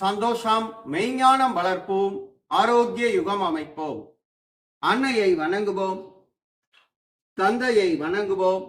சந்தோஷம் மெய்ஞானம் வளர்ப்போம் ஆரோக்கிய யுகம் அமைப்போம். அன்னையை வணங்குவோம் தந்தையை வணங்குவோம்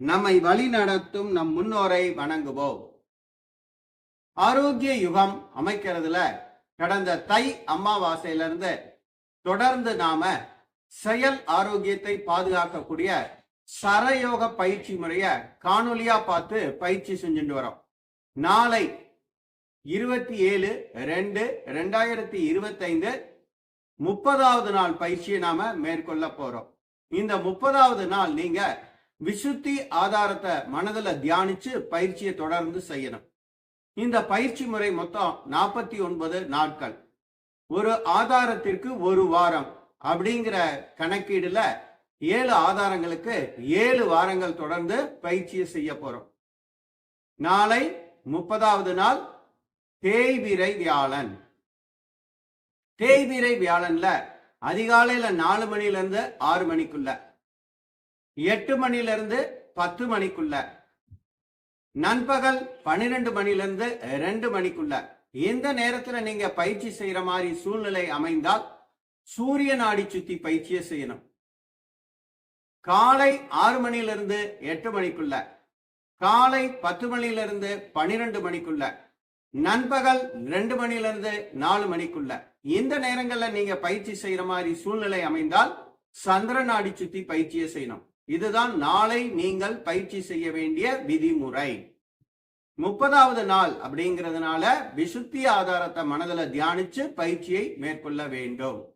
நம்மை வழி நடத்தும் நம் முன்னோரை வணங்குவோம். ஆரோக்கிய யுகம் அமைக்கிறதுல கடந்த தை அமாவாசையிலிருந்து தொடர்ந்து நாம செயல் ஆரோக்கியத்தை பாதுகாக்கக்கூடிய சரயோக பயிற்சி முறைய காணொலியா பார்த்து பயிற்சி செஞ்சுட்டு வரோம். நாளை இருபத்தி ஏழு ரெண்டு ரெண்டாயிரத்தி இருபத்தைந்து முப்பதாவது நாள் பயிற்சியை நாம மேற்கொள்ள போறோம். இந்த முப்பதாவது நாள் நீங்க விசுத்தி ஆதாரத்தை மனதில் தியானிச்சு பயிற்சியை தொடர்ந்து செய்யணும். இந்த பயிற்சி முறை மொத்தம் நாற்பத்தி ஒன்பது நாட்கள். ஒரு ஆதாரத்திற்கு ஒரு வாரம் அப்படிங்கிற கணக்கீடுல ஏழு ஆதாரங்களுக்கு ஏழு வாரங்கள் தொடர்ந்து பயிற்சியை செய்ய போறோம். நாளை முப்பதாவது நாள் தேய்விரை வியாழன் தேய்விரை வியாழன்ல அதிகாலையில நாலு மணில இருந்து ஆறு மணிக்குள்ள எட்டு மணில இருந்து பத்து மணிக்குள்ள நண்பகல் பன்னிரெண்டு மணில இருந்து ரெண்டு மணிக்குள்ள. எந்த நேரத்துல நீங்க பயிற்சி செய்யற மாதிரி சூழ்நிலை அமைந்தால் சூரிய நாடி சுத்தி பயிற்சியை செய்யணும். காலை ஆறு மணிலிருந்து எட்டு மணிக்குள்ள காலை பத்து மணிலிருந்து பன்னிரெண்டு மணிக்குள்ள நண்பகல் ரெண்டு மணிலிருந்து நாலு மணிக்குள்ள. இந்த நேரங்கள்ல நீங்க பயிற்சி செய்யற மாதிரி சூழ்நிலை அமைந்தால் சந்திர நாடி சுத்தி பயிற்சியை செய்யணும். இதுதான் நாளை நீங்கள் பயிற்சி செய்ய வேண்டிய விதிமுறை. முப்பதாவது நாள் அப்படிங்கிறதுனால விசுத்தி ஆதாரத்தை மனதில் தியானிச்சு பயிற்சியை மேற்கொள்ள வேண்டும்.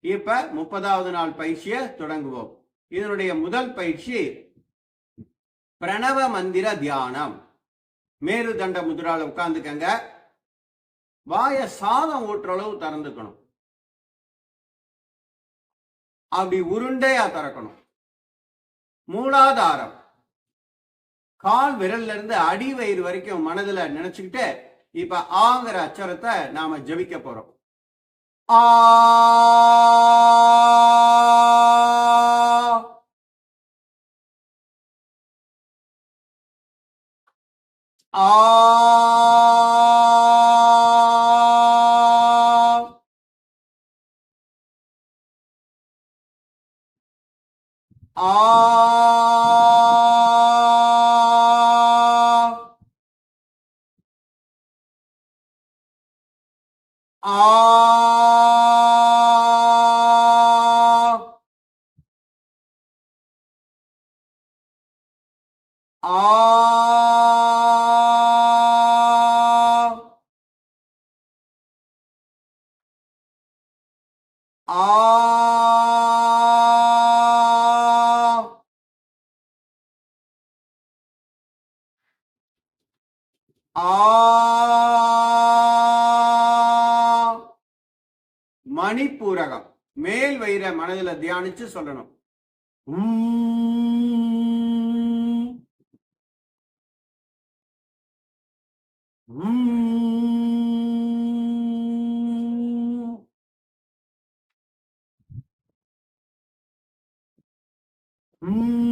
இப்ப முப்பதாவது நாள் பயிற்சியை தொடங்குவோம். இதனுடைய முதல் பயிற்சி பிரணவ மந்திர தியானம். மேரு தண்ட முதிரால உட்காந்துக்கங்க வாய சாதம் ஊட்டுற அளவு திறந்துக்கணும். அப்படி உருண்டையா திறக்கணும். மூலாதாரம். கால் விரல்ல இருந்து அடி வயிறு வரைக்கும் மனதுல நினைச்சுக்கிட்டு இப்ப ஆங்கிற அச்சரத்தை நாம ஜபிக்க போறோம். ஆ ஆ ஆ மணிப்பூரகம் மேல் வயிற மனதில் தியானிச்சு சொல்லணும் Mmm.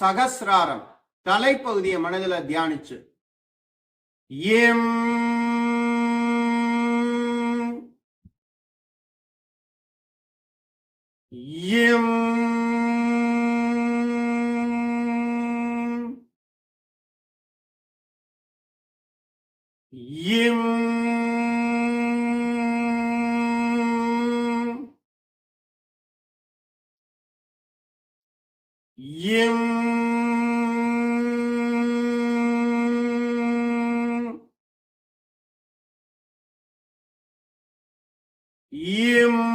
சகசிராரம். தலைப்பகுதியை மனதில் தியானிச்சு. எம். எம். எம் எம்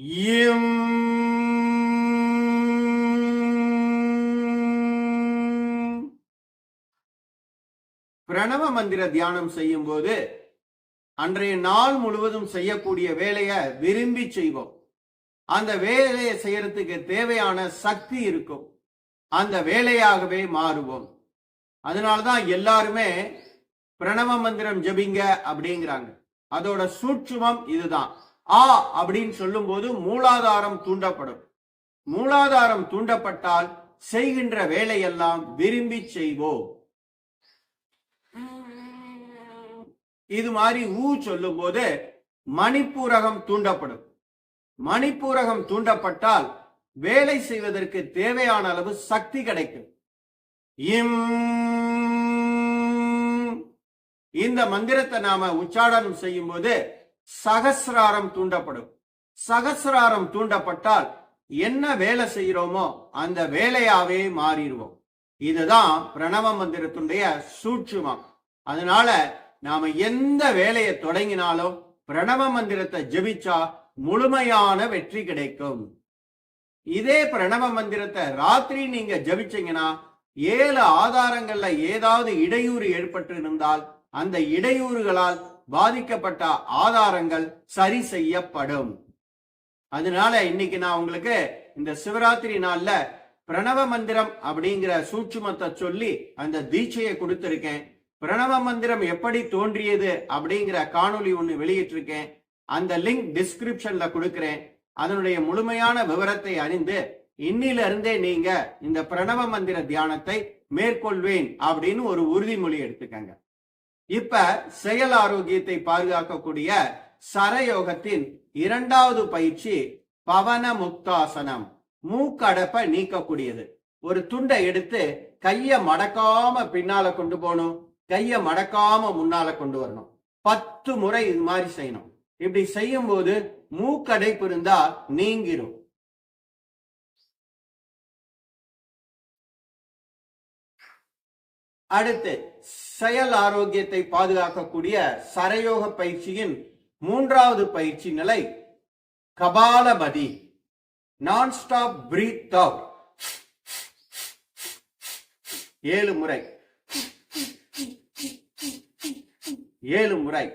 இம். பிரணவ மந்திர தியானம் செய்யும் போது அன்றைய நாள் முழுவதும் செய்யக்கூடிய வேலையை விரும்பி செய்வோம். அந்த வேலையை செய்யறதுக்கு தேவையான சக்தி இருக்கும். அந்த வேலையாகவே மாறுவோம். அதனாலதான் எல்லாருமே பிரணவ மந்திரம் ஜபிங்க அப்படிங்கிறாங்க. அதோட சூட்சுமம் இதுதான். ஆ அப்படின்னு சொல்லும்போது மூலாதாரம் தூண்டப்படும். மூலாதாரம் தூண்டப்பட்டால் செய்கின்ற வேலையெல்லாம் விரும்பி செய்வோம். இது மாதிரி ஊ சொல்லும் போது மணிப்பூரகம் தூண்டப்படும். மணிப்பூரகம் தூண்டப்பட்டால் வேலை செய்வதற்கு தேவையான அளவு சக்தி கிடைக்கும். இம் இந்த மந்திரத்தை நாம உச்சாடனம் செய்யும் போது சகசிராரம் தூண்டப்படும். சகசிராரம் தூண்டப்பட்டால் என்ன வேலை செய்யறோமோ அந்த வேலையாவே மாறிடுவோம். இதுதான் பிரணவ மந்திரத்துடைய சூட்சுமம். அதனால நாம எந்த வேலையை தொடங்கினாலும் பிரணவ மந்திரத்தை ஜபிச்சா முழுமையான வெற்றி கிடைக்கும். இதே பிரணவ மந்திரத்தை ராத்திரி நீங்க ஜபிச்சீங்கன்னா ஏழு ஆதாரங்கள்ல ஏதாவது இடையூறு ஏற்பட்டு இருந்தால் அந்த இடையூறுகளால் பாதிக்கப்பட்ட ஆதாரங்கள் சரி செய்யப்படும். அதனால இன்னைக்கு நான் உங்களுக்கு இந்த சிவராத்திரி நாள்ல பிரணவ மந்திரம் அப்படிங்கிற சூட்சுமத்தை சொல்லி அந்த தீட்சையை கொடுத்திருக்கேன். பிரணவ மந்திரம் எப்படி தோன்றியது அப்படிங்கிற காணொளி ஒன்று வெளியிட்டிருக்கேன். அந்த லிங்க் டிஸ்கிரிப்ஷன்ல கொடுக்கிறேன். அதனுடைய முழுமையான விவரத்தை அறிந்து இன்னில இருந்தே நீங்க இந்த பிரணவ மந்திர தியானத்தை மேற்கொள்வேன் அப்படின்னு ஒரு உறுதிமொழி எடுத்துக்கங்க. இப்ப செயல் ஆரோக்கியத்தை பாதுகாக்கக்கூடிய சரயோகத்தின் இரண்டாவது பயிற்சி பவன முக்தாசனம் மூக்கடப்ப நீக்கக்கூடியது. ஒரு துண்டை எடுத்து கைய மடக்காம பின்னால கொண்டு போகணும். கைய மடக்காம முன்னால கொண்டு வரணும். பத்து முறை இது மாதிரி செய்யணும். இப்படி செய்யும் போது மூக்கடைப்பு இருந்தா நீங்கிரும். அடுத்து செயல் ஆரோக்கியத்தை பாதுகாக்கக்கூடிய சரயோக பயிற்சியின் மூன்றாவது பயிற்சி நிலை கபாலபதி நான் ஸ்டாப் பிரீத் அவுட் ஏழு முறை. ஏழு முறை.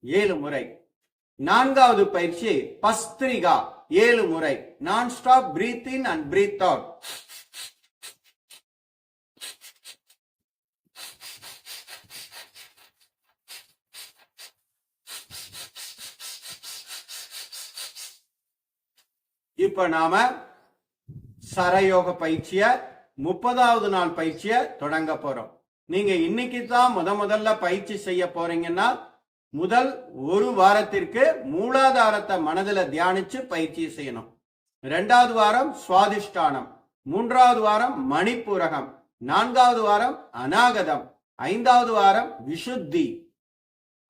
ஏழு முறை. நான்காவது பயிற்சி பஸ்திரிகா. ஏழு முறை. நான் stop breathe in and breathe out இப்ப நாம சரயோக பயிற்சிய முப்பதாவது நாள் பயிற்சிய தொடங்க போறோம். நீங்க இன்னைக்கு தான் முத முதல்ல பயிற்சி செய்ய போறீங்கன்னா முதல் ஒரு வாரத்திற்கு மூலாதாரத்தை மனதில் தியானிச்சு பயிற்சி செய்யணும். ரெண்டாவது வாரம் சுவாதிஷ்டானம் மூன்றாவது வாரம் மணிப்புரகம் நான்காவது வாரம் அநாகதம் ஐந்தாவது வாரம் விசுத்தி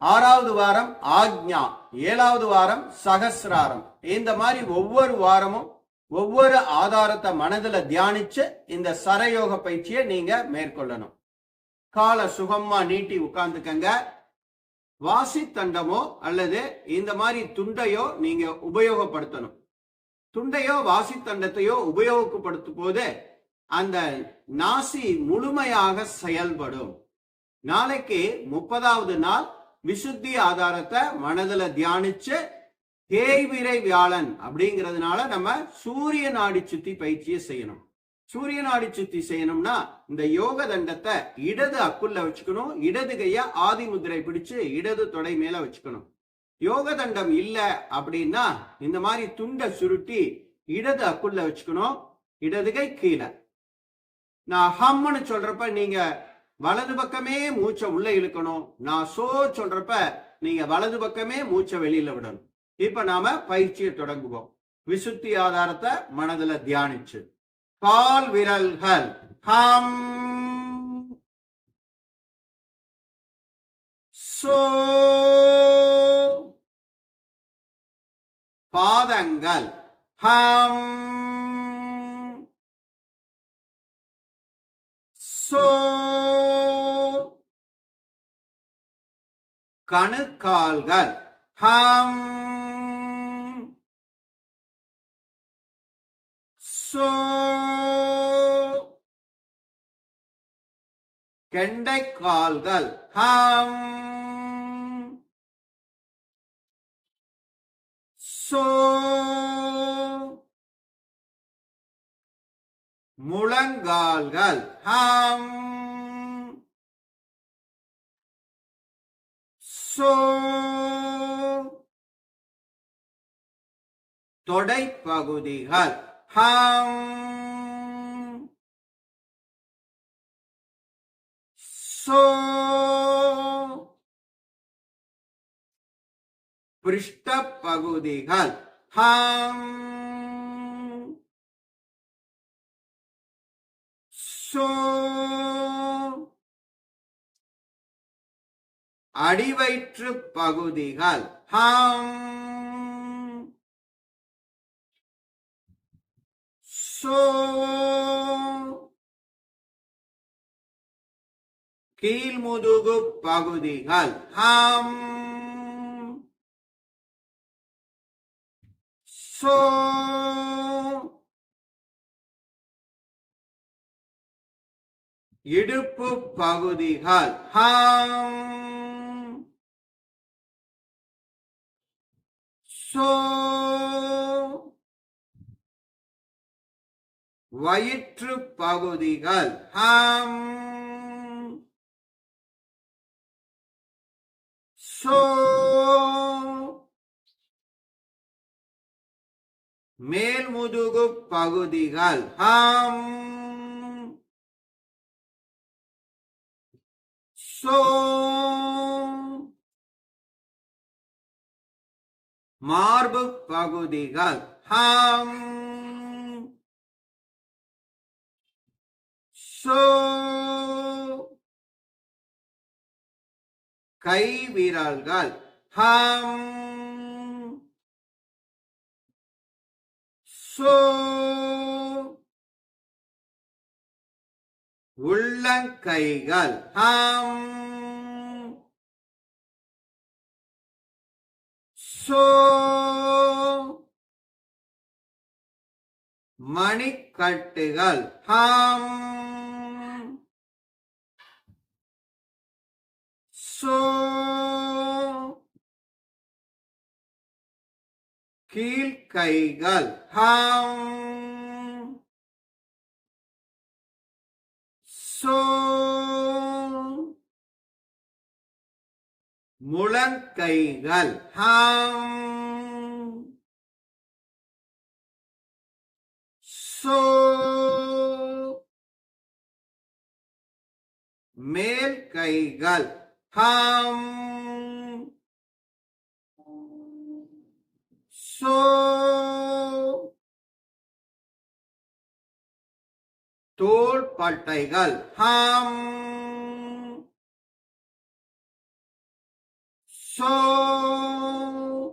ஆறாவது வாரம் ஆக்ஞா ஏழாவது வாரம் சகசிராரம். இந்த மாதிரி ஒவ்வொரு வாரமும் ஒவ்வொரு ஆதாரத்தை மனதில் தியானிச்சு இந்த சரயோக பயிற்சியை நீங்க மேற்கொள்ளணும். காலை சுகமா நீட்டி உட்கார்ந்துக்கங்க. வாசி தண்டமோ அல்லது இந்த மாதிரி துண்டையோ நீங்க உபயோகப்படுத்தணும். துண்டையோ வாசி தண்டத்தையோ உபயோகப்படுத்தும் போது அந்த நாசி முழுமையாக செயல்படும். நாளைக்கு முப்பதாவது நாள் விசுத்தி ஆதாரத்தை மனதுல தியானிச்சு தேய்விரை வியாழன் அப்படிங்கிறதுனால நம்ம சூரிய நாடி சுத்தி பயிற்சியை செய்யணும். சூரிய நாடி சுத்தி செய்யணும்னா இந்த யோக தண்டத்தை இடது அக்குள்ள வச்சுக்கணும் இடது கைய ஆதி முதிரை பிடிச்சு இடது தொடை மேல வச்சுக்கணும். யோக தண்டம் இல்ல அப்படின்னா இந்த மாதிரி துண்டை சுருட்டி இடது அக்குள்ள வச்சுக்கணும் இடது கை கீழே. நான் ஹம்னு சொல்றப்ப நீங்க வலது பக்கமே மூச்சை உள்ள இழுக்கணும். நான் சோ சொல்றப்ப நீங்க வலது பக்கமே மூச்சை வெளியில விடணும். இப்ப நாம பயிற்சியை தொடங்குவோம். விசுத்தி ஆதாரத்தை மனதுல தியானிச்சு. கால் விரல்கள் ஹம். சோ. பாதங்கள் ஹம். சோ. கணுக்கால்கள். ஹம். சோ. கெண்டைக்கால்கள். ஹம். சோ. முழங்கால்கள். ஹம். சோ தொடை பகுதிகள். ஹம். சோ. பிருஷ்ட பகுதிகள். ஹம். சோ. அடிவயிற்று பகுதிகள். ஹம். சோ கீழ்முதுகு பகுதிகள். ஹம். சோ இடுப்பு பகுதிகள். ஹம். சோ வயிற்று பகுதிகள். ஹம். சோ மேல் பகுதிகள். ஹம். சோ மார்பு பகுதிகள். ஹம். சோ. கை விரல்கள் ஹம். சோ. உள்ளங்கைகள். ஹம். மணிக்கட்டுகள். ஹம். சோ கீழ்கைகள். ஹம். சோ முழங்கைகள். ஹம். சோ. மேல் கைகள் ஹம். சோ. தோள் ஹம். சோ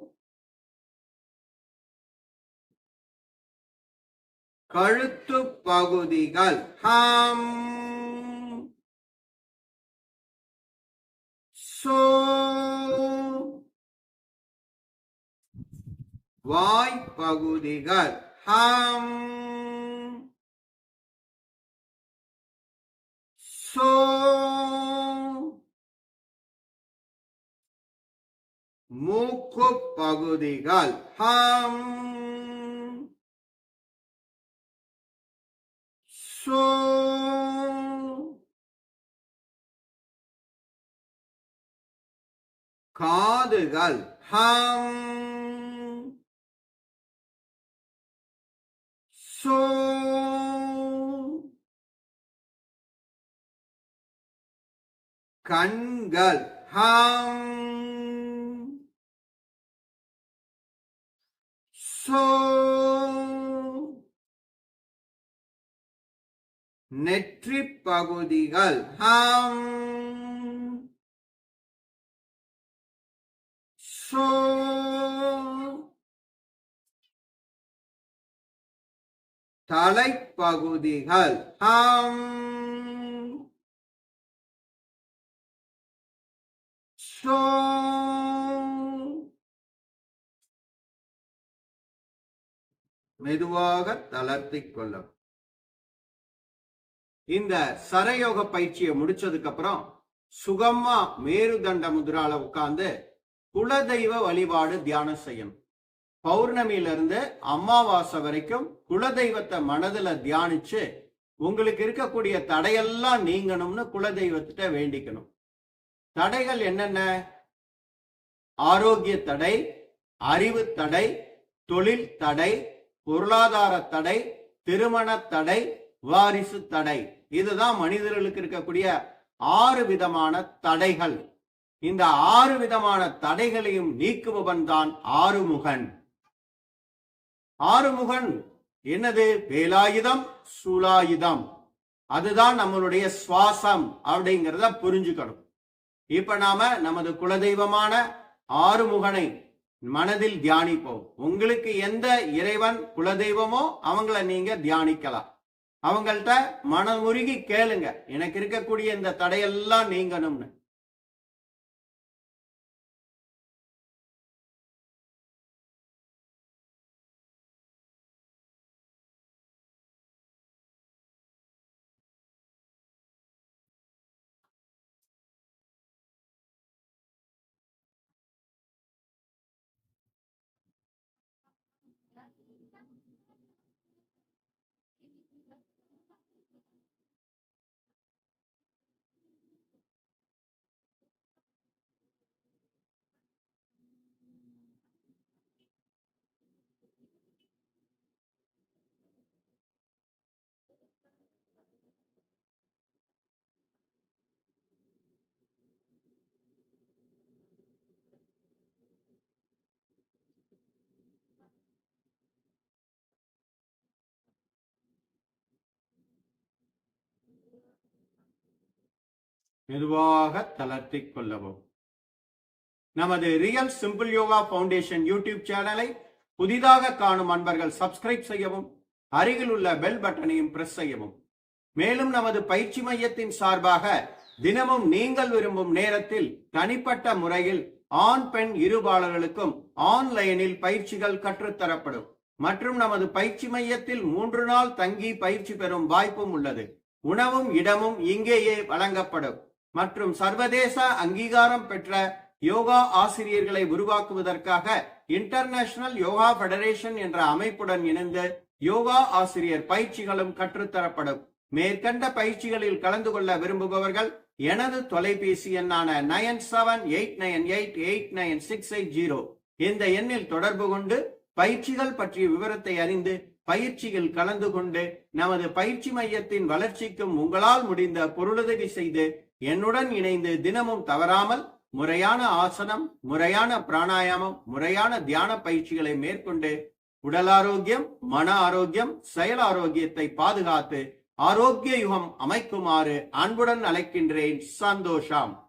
கழுத்து பகுதிகள். ஹம். சோ. வாய் பகுதிகள். ஹம். சோ. மூக்கு பகுதிகள் ஹம். சோ. காதுகள். ஹம். சோ. கண்கள். ஹம். நெற்றி பகுதிகள் ஹம். சோ தலைப்பகுதிகள் ஹம். சோ மெதுவாக தளர்த்தி கொள்ளும். இந்த சரயோக பயிற்சியை முடிச்சதுக்கு அப்புறம் சுகமா மேருதண்ட முதிரால உட்கார்ந்து குலதெய்வ வழிபாடு தியானம் செய்யணும். பௌர்ணமியில இருந்து அமாவாசை வரைக்கும் குலதெய்வத்தை மனதுல தியானிச்சு உங்களுக்கு இருக்கக்கூடிய தடையெல்லாம் நீங்கணும்னு குலதெய்வத்திட்ட வேண்டிக்கணும். தடைகள் என்னென்ன? ஆரோக்கிய தடை அறிவு தடை தொழில் தடை பொருளாதார தடை திருமண தடை வாரிசு தடை. இதுதான் மனிதர்களுக்கு இருக்கக்கூடிய ஆறு விதமான தடைகள். இந்த ஆறு விதமான தடைகளையும் நீக்குபவன் தான் ஆறுமுகன். ஆறுமுகன் என்னது? வேலாயுதம் சூலாயுதம். அதுதான் நம்மளுடைய சுவாசம் அப்படிங்கிறத புரிஞ்சுக்கணும். இப்ப நாம நமது குலதெய்வமான ஆறுமுகனை மனதில் தியானிப்போம். உங்களுக்கு எந்த இறைவன் குலதெய்வமோ அவங்கள நீங்க தியானிக்கலாம். அவங்கள்ட்ட மனமுருகி கேளுங்க. எனக்கு இருக்கக்கூடிய இந்த தடையெல்லாம் நீங்கணும்னு. மெதுவாக தளர்த்திக் கொள்ளவும். நமது Real Simple Yoga Foundation YouTube சேனலை புதிதாக காணும் அன்பர்கள் சப்ஸ்கிரைப் செய்யவும் அருகில் உள்ள பெல் பட்டனையும் பிரஸ் செய்யவும். மேலும் நமது பயிற்சி மையத்தின் சார்பாக தினமும் நீங்கள் விரும்பும் நேரத்தில் தனிப்பட்ட முறையில் ஆண் பெண் இருபாளர்களுக்கும் ஆன்லைனில் பயிற்சிகள் கற்றுத்தரப்படும். மற்றும் நமது பயிற்சி மையத்தில் மூன்று நாள் தங்கி பயிற்சி பெறும் வாய்ப்பும் உள்ளது. உணவும் இடமும் இங்கேயே வழங்கப்படும். மற்றும் சர்வதேச அங்கீகாரம் பெற்ற யோகா ஆசிரியர்களை உருவாக்குவதற்காக இன்டர்நேஷனல் யோகா பெடரேஷன் என்ற அமைப்புடன் இணைந்து யோகா ஆசிரியர் பயிற்சிகளும் கற்றுத்தரப்படும். மேற்கண்ட பயிற்சிகளில் கலந்து கொள்ள விரும்புபவர்கள் எனது தொலைபேசி எண்ணான nine seven eight nine eight eight nine six eight zero. இந்த எண்ணில் தொடர்பு கொண்டு பயிற்சிகள் பற்றிய விவரத்தை அறிந்து பயிற்சியில் கலந்து கொண்டு நமது பயிற்சி மையத்தின் வளர்ச்சிக்கும் உங்களால் முடிந்த பொருளுதவி செய்து என்னுடன் இணைந்து தினமும் தவறாமல் முறையான ஆசனம் முறையான பிராணாயாமம் முறையான தியான பயிற்சிகளை மேற்கொண்டு உடல் ஆரோக்கியம் மன ஆரோக்கியம் செயல் ஆரோக்கியத்தை பாதுகாத்து ஆரோக்கிய யுகம் அமைக்குமாறு அன்புடன் அழைக்கின்றேன் சந்தோஷம்.